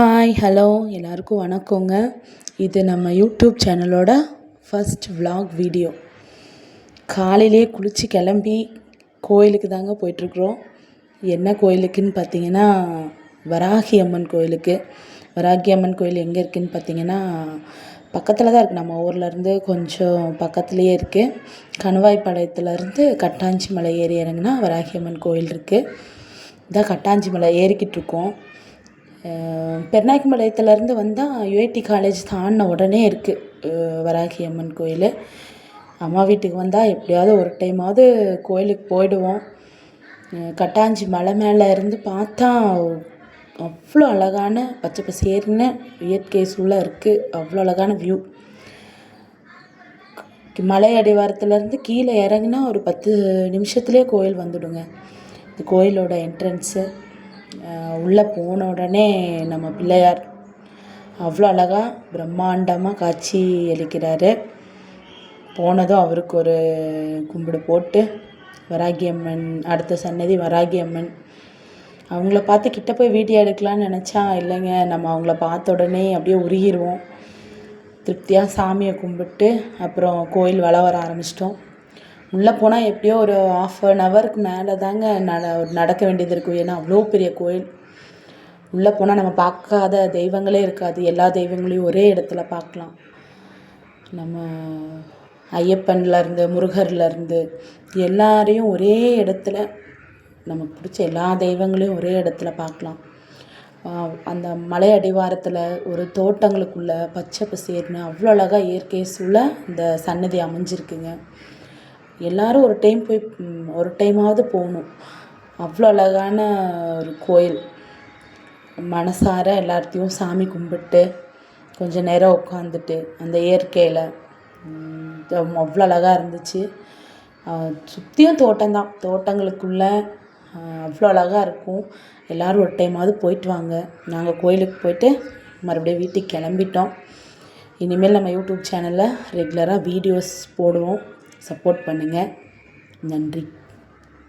Hi hello எல்லாருக்கும் வணக்கங்க. இது நம்ம யூடியூப் சேனலோட ஃபஸ்ட் விலாக் வீடியோ காலையிலே குளித்து கிளம்பி கோயிலுக்கு தாங்க போயிட்டுருக்குறோம். என்ன கோயிலுக்குன்னு பார்த்தீங்கன்னா வராகி அம்மன் கோயிலுக்கு. வராகி அம்மன் கோயில் எங்கே இருக்குதுன்னு பார்த்தீங்கன்னா பக்கத்தில் தான் இருக்குது நம்ம ஊர்லேருந்து கொஞ்சம் பக்கத்துலேயே இருக்குது கணவாய்ப்பாளையத்துலேருந்து கட்டாஞ்சி மலை ஏறி இறங்குனா வராகி அம்மன் கோயில் இருக்குது இதான் கட்டாஞ்சி மலை ஏறிக்கிட்டு இருக்கோம். பெருநாயக்கம்பாளையத்துலேருந்து வந்தால் யுஐடி காலேஜ் தாண்டின உடனே இருக்குது வராகி அம்மன் கோயில். அம்மா வீட்டுக்கு வந்தால் எப்படியாவது ஒரு டைமாவது கோயிலுக்கு போயிடுவோம். கட்டாஞ்சி மலை மேலே இருந்து பார்த்தா அவ்வளோ அழகான பச்சை பசேர்னு இயற்கை சூழல் இருக்குது அவ்வளோ அழகான வியூ மலை அடிவாரத்துலேருந்து கீழே இறங்குனா ஒரு பத்து நிமிஷத்துலேயே கோயில் வந்துடுங்க. இந்த கோயிலோட என்ட்ரன்ஸு உள்ளே போன உடனே நம்ம பிள்ளையார் அவ்வளோ அழகாக பிரம்மாண்டமாக காட்சி அளிக்கிறாரு. போனதும் அவருக்கு ஒரு கும்பிடு போட்டு வராகி அம்மன் அடுத்த சன்னதி வராகி அம்மன் அவங்கள பார்த்து கிட்ட போய் வீடியோ எடுக்கலான்னு நினச்சா இல்லைங்க நம்ம அவங்கள பார்த்த உடனே அப்படியே உருகிடுவோம் திருப்தியாக சாமியை கும்பிட்டு அப்புறம் கோயில் வள வர ஆரம்பிச்சிட்டோம். உள்ளே போனால் எப்படியோ ஒரு ஆஃப் அன் ஹவருக்கு மேலே தாங்க நட நடக்க வேண்டியது இருக்கும். ஏன்னா அவ்வளோ பெரிய கோயில். உள்ளே போனால் நம்ம பார்க்காத தெய்வங்களே இருக்காது. எல்லா தெய்வங்களையும் ஒரே இடத்துல பார்க்கலாம். நம்ம ஐயப்பன்லேருந்து முருகர்லேருந்து எல்லாரையும் ஒரே இடத்துல நமக்கு பிடிச்ச எல்லா தெய்வங்களையும் ஒரே இடத்துல பார்க்கலாம். அந்த மலை அடிவாரத்தில் ஒரு தோட்டங்களுக்குள்ள பச்சை பசேர்னு அவ்வளோ அழகாக இயற்கை சூழ இந்த சன்னதி அமைஞ்சிருக்குங்க. எல்லாரும் ஒரு டைம் போய் ஒரு டைமாவது போகணும். அவ்வளோ அழகான ஒரு கோயில். மனசார எல்லாத்தையும் சாமி கும்பிட்டு கொஞ்சம் நேரம் உட்காந்துட்டு அந்த இயற்கையில் அவ்வளோ அழகாக இருந்துச்சு. சுற்றியும் தோட்டம்தான் தோட்டங்களுக்குள்ளே அவ்வளோ அழகாக இருக்கும். எல்லோரும் ஒரு டைமாவது போயிட்டு வாங்க. நாங்கள் கோயிலுக்கு போயிட்டு மறுபடியும் வீட்டுக்கு கிளம்பிட்டோம். இனிமேல் நம்ம யூடியூப் சேனலில் ரெகுலராக வீடியோஸ் போடுவோம். சப்போர்ட் பண்ணுங்கள் நன்றி.